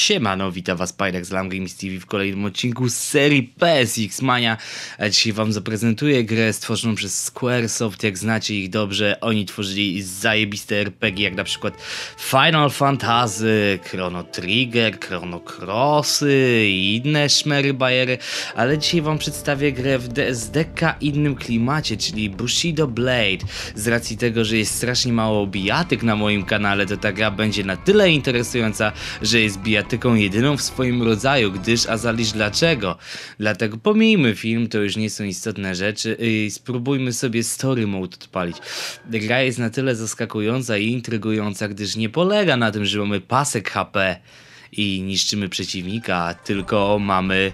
Siemano, witam was Pyrex z Lam Games TV w kolejnym odcinku z serii PSX Mania. A dzisiaj wam zaprezentuję grę stworzoną przez Squaresoft, jak znacie ich dobrze. Oni tworzyli zajebiste RPG, jak na przykład Final Fantasy, Chrono Trigger, Chrono Crossy i inne szmery bajery. Ale dzisiaj wam przedstawię grę w DSDK innym klimacie, czyli Bushido Blade. Z racji tego, że jest strasznie mało bijatyk na moim kanale, to ta gra będzie na tyle interesująca, że jest bijatyką jedyną w swoim rodzaju, gdyż a dlaczego? Dlatego pomijmy film, to już nie są istotne rzeczy i spróbujmy sobie story mode odpalić. Gra jest na tyle zaskakująca i intrygująca, gdyż nie polega na tym, że mamy pasek HP i niszczymy przeciwnika, tylko mamy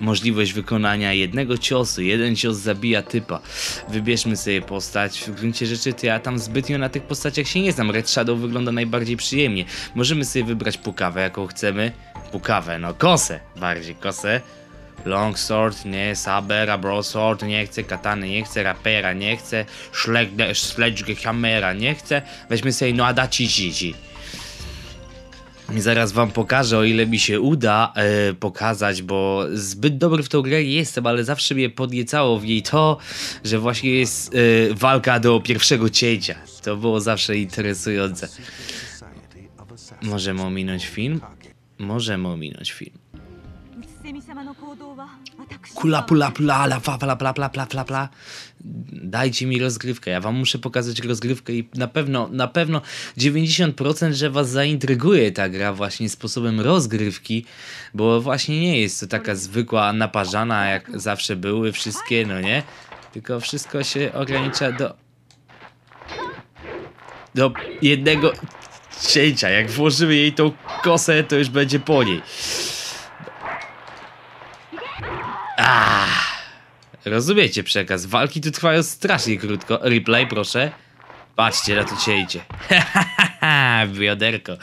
możliwość wykonania jednego ciosu. Jeden cios zabija typa. Wybierzmy sobie postać. W gruncie rzeczy to ja tam zbytnio na tych postaciach się nie znam. Red Shadow wygląda najbardziej przyjemnie. Możemy sobie wybrać pukawę, jaką chcemy. Pukawę, no kosę. Bardziej kosę. Long sword, nie, sabera, broadsword, nie chcę, katany, nie chcę, rapera, nie chcę, sledgehammera, nie chcę. Weźmy sobie no adaci cici. I Zaraz wam pokażę, o ile mi się uda e, pokazać, bo zbyt dobry w tą grę nie jestem, ale zawsze mnie podniecało w niej to, że właśnie jest e, walka do pierwszego cięcia. To było zawsze interesujące. Możemy ominąć film? Możemy ominąć film. Kula, pula, pula, la, fa, pla, pla, pla, pla, pla, pla. Dajcie mi rozgrywkę. Ja wam muszę pokazać rozgrywkę i na pewno, na pewno 90%, że was zaintryguje ta gra właśnie sposobem rozgrywki, bo właśnie nie jest to taka zwykła naparzana, jak zawsze były wszystkie, no nie? Tylko wszystko się ogranicza do... do jednego cięcia. Jak włożymy jej tą kosę, to już będzie po niej. Rozumiecie przekaz. Walki tu trwają strasznie krótko. Replay, proszę. Patrzcie na to cięcie. Bioderko.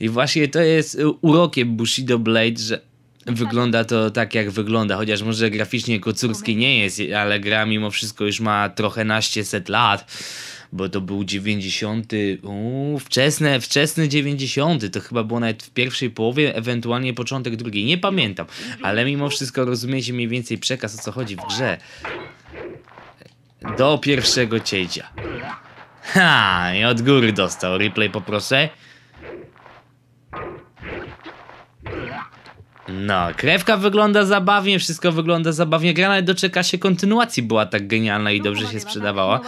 I właśnie to jest y, urokiem Bushido Blade, że wygląda to tak jak wygląda, chociaż może graficznie kocurski nie jest, ale gra mimo wszystko już ma trochę naście set lat, bo to był 90, uuu, wczesne, wczesny 90, to chyba było nawet w pierwszej połowie, ewentualnie początek drugiej, nie pamiętam, ale mimo wszystko rozumiecie mniej więcej przekaz o co chodzi w grze. Do pierwszego cięcia. Ha, i od góry dostał. Replay poproszę. No, krewka wygląda zabawnie, wszystko wygląda zabawnie. Gra nawet doczeka się kontynuacji, była tak genialna i dobrze się sprzedawała,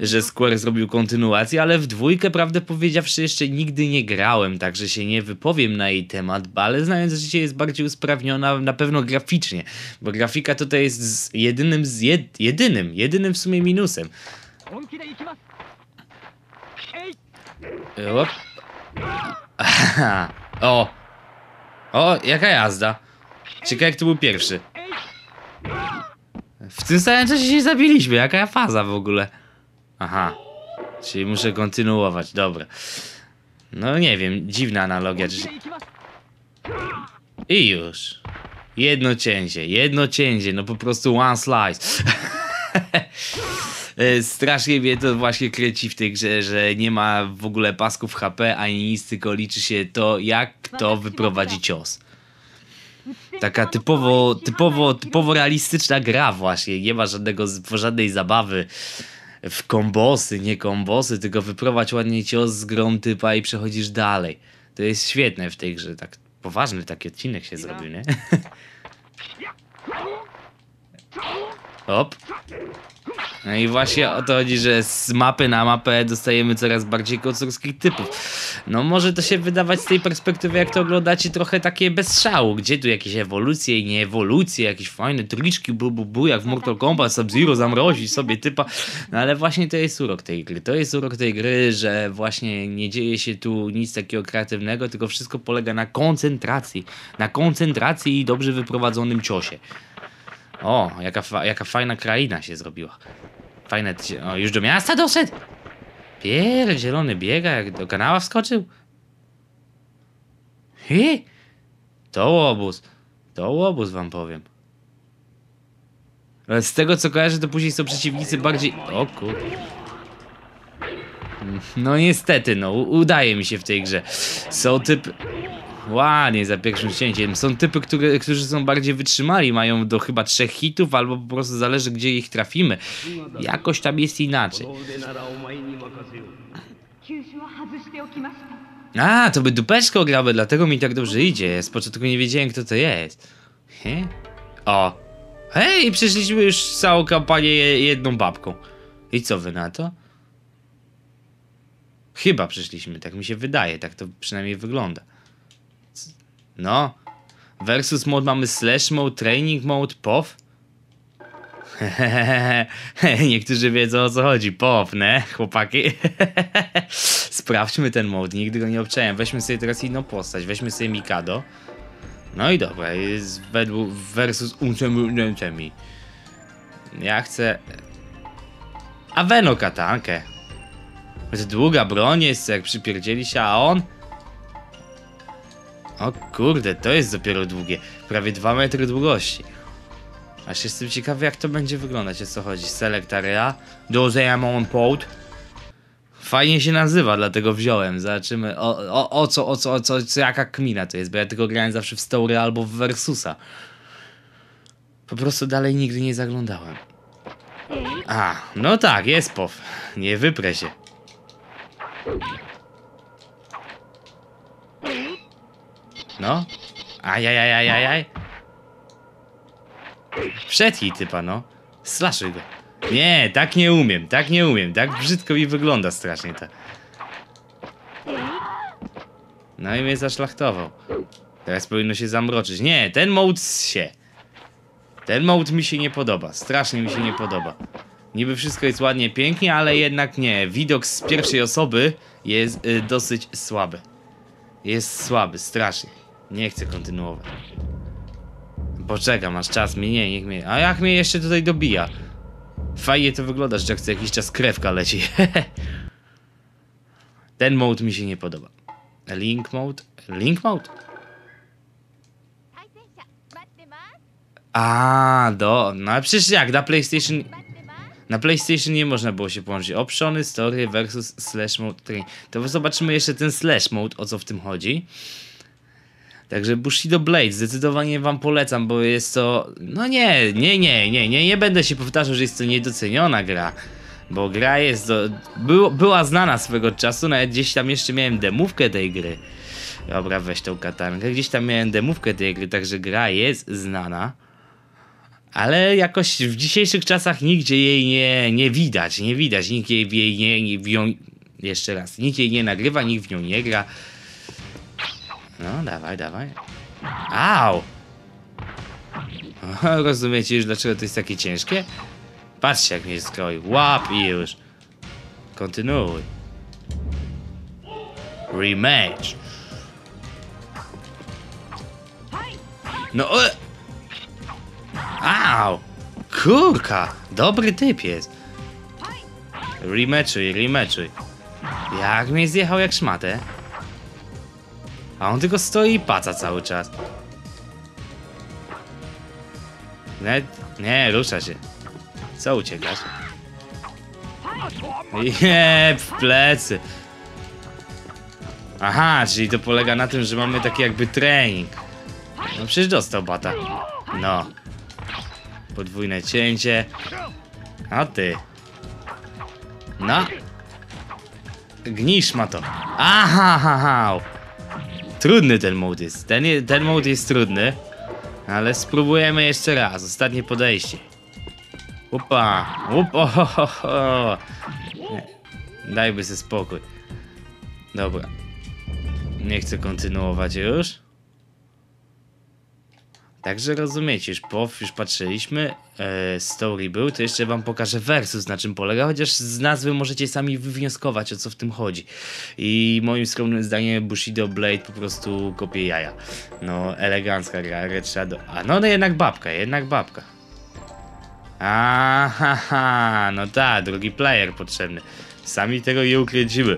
że Square zrobił kontynuację, ale w dwójkę, prawdę powiedziawszy, jeszcze nigdy nie grałem, także się nie wypowiem na jej temat, ale znając życie jest bardziej usprawniona na pewno graficznie, bo grafika tutaj jest z jedynym, z jed, jedynym, jedynym w sumie minusem. O, o, jaka jazda. Ciekawe kto był pierwszy. W tym samym czasie się zabiliśmy, jaka faza w ogóle. Aha. Czyli muszę kontynuować, dobra. No nie wiem, dziwna analogia. I już. Jedno cięcie, jedno cięcie, no po prostu one slice. E, Strasznie mnie to właśnie kręci w tej grze, że nie ma w ogóle pasków HP ani nic, tylko liczy się to, jak kto wyprowadzi cios. Taka typowo, typowo, typowo realistyczna gra właśnie. Nie ma żadnego, żadnej zabawy w kombosy, nie kombosy, tylko wyprowadź ładnie cios z grą typa i przechodzisz dalej. To jest świetne w tej grze, tak poważny taki odcinek się zrobił, nie? Hop. No i właśnie o to chodzi, że z mapy na mapę dostajemy coraz bardziej kocurskich typów. No może to się wydawać z tej perspektywy, jak to oglądacie, trochę takie bez szału. Gdzie tu jakieś ewolucje i nie ewolucje, jakieś fajne triczki, bu, bu, bu, jak w Mortal Kombat, Sub-Zero zamrozi sobie typa. No ale właśnie to jest urok tej gry. To jest urok tej gry, że właśnie nie dzieje się tu nic takiego kreatywnego, tylko wszystko polega na koncentracji. Na koncentracji i dobrze wyprowadzonym ciosie. O, jaka, fa jaka fajna kraina się zrobiła. Fajne. O, już do miasta doszedł? Pierdzielony biega, jak do kanała wskoczył. Hi? To łobuz. To łobuz wam powiem. Ale z tego co kojarzę, to później są przeciwnicy bardziej. O kur. No niestety, no, udaje mi się w tej grze. Są typ ładnie za pierwszym cięciem. Są typy, które, którzy są bardziej wytrzymali, mają do chyba trzech hitów, albo po prostu zależy, gdzie ich trafimy. Jakoś tam jest inaczej. A, to by dupeczko grały, dlatego mi tak dobrze idzie. Z początku nie wiedziałem, kto to jest. He? O. Hej, przeszliśmy już całą kampanię jedną babką. I co wy na to? Chyba przeszliśmy, tak mi się wydaje, tak to przynajmniej wygląda. No. Versus mode mamy slash mode, training mode, POW. Niektórzy wiedzą o co chodzi. POW, ne? Chłopaki. Sprawdźmy ten mode, nigdy go nie obczałem. Weźmy sobie teraz inną postać, weźmy sobie Mikado. No i dobra, jest według versus uncemi. Ja chcę... Aveno katankę. Długa broń jest, jak przypierdzieli się, a on... O kurde, to jest dopiero długie. Prawie 2 metry długości. Aż jestem ciekawy, jak to będzie wyglądać, o co chodzi. Select area, dose amount pod. Fajnie się nazywa, dlatego wziąłem. Zobaczymy, o, o, o co, o co, o co, co, jaka kmina to jest, bo ja tylko grałem zawsze w Story albo w Versusa. Po prostu dalej nigdy nie zaglądałem. A, no tak, jest POW. Nie wyprę się. No. Ajajajajajaj. Jej typa, no. Slaszuj go. Nie, tak nie umiem, tak nie umiem. Tak brzydko mi wygląda strasznie to. No i mnie zaszlachtował. Teraz powinno się zamroczyć. Nie, ten mode się. Ten mode mi się nie podoba. Strasznie mi się nie podoba. Niby wszystko jest ładnie, pięknie, ale jednak nie. Widok z pierwszej osoby jest y, dosyć słaby. Jest słaby, strasznie. Nie chcę kontynuować. Poczekam, masz czas minie, niech mnie... A jak mnie jeszcze tutaj dobija? Fajnie to wygląda, że jak co jakiś czas krewka leci. Ten mode mi się nie podoba. Link mode? Link mode? A, do, no ale przecież jak, na PlayStation... Na PlayStation nie można było się połączyć. Optiony, story versus slash mode. To zobaczymy jeszcze ten slash mode, o co w tym chodzi. Także Bushido Blade zdecydowanie wam polecam, bo jest to... No nie, nie, nie, nie, nie, nie będę się powtarzał, że jest to niedoceniona gra. Bo gra jest do... Był, była znana swego czasu, nawet gdzieś tam jeszcze miałem demówkę tej gry. Dobra, weź tą katankę. Gdzieś tam miałem demówkę tej gry, także gra jest znana. Ale jakoś w dzisiejszych czasach nigdzie jej nie, nie widać, nie widać, nikt jej, jej nie, nie jeszcze raz, nikt jej nie nagrywa, nikt w nią nie gra. No, dawaj, dawaj. Au! Rozumiecie już dlaczego to jest takie ciężkie? Patrzcie jak mnie skroi, łap i już. Kontynuuj. Rematch. No, e! Au! Kurka! Dobry typ jest. Rematchuj, rematchuj. Jak mnie zjechał jak szmatę. A on tylko stoi i paca cały czas. Net... Nie, rusza się. Co uciekasz? Nie, w plecy. Aha, czyli to polega na tym, że mamy taki jakby trening. No przecież dostał bata. No. Podwójne cięcie. A ty. No. Gnisz ma to. Aha, ha, ha. Trudny ten mod jest. Ten, je- ten mod jest trudny. Ale spróbujemy jeszcze raz. Ostatnie podejście. Upa. Upa. Ho, ho, ho. Nie. Dajby sobie spokój. Dobra. Nie chcę kontynuować już. Także rozumiecie, już POW, już patrzyliśmy, e, story był, to jeszcze wam pokażę versus, na czym polega, chociaż z nazwy możecie sami wywnioskować, o co w tym chodzi. I moim skromnym zdaniem Bushido Blade po prostu kopie jaja. No, elegancka gra, Red. A no, no jednak babka, jednak babka. Aha, no tak, drugi player potrzebny. Sami tego nie ukręcimy.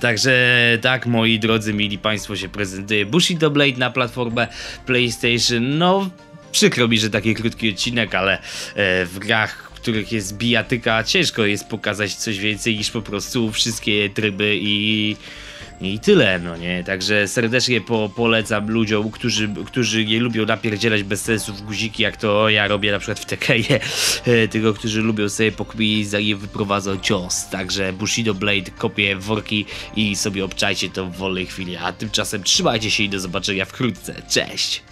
Także tak, moi drodzy, mili Państwo, się prezentuje Bushido Blade na platformę PlayStation. No, przykro mi, że taki krótki odcinek, ale e, w grach, w których jest bijatyka, ciężko jest pokazać coś więcej niż po prostu wszystkie tryby i I tyle, no nie? Także serdecznie po, polecam ludziom, którzy, którzy nie lubią napierdzielać bez sensu w guziki, jak to ja robię na przykład w Tekkeje, e, tylko którzy lubią sobie pokminić, zanim wyprowadzą cios. Także Bushido Blade kopię w worki i sobie obczajcie to w wolnej chwili. A tymczasem trzymajcie się i do zobaczenia wkrótce. Cześć!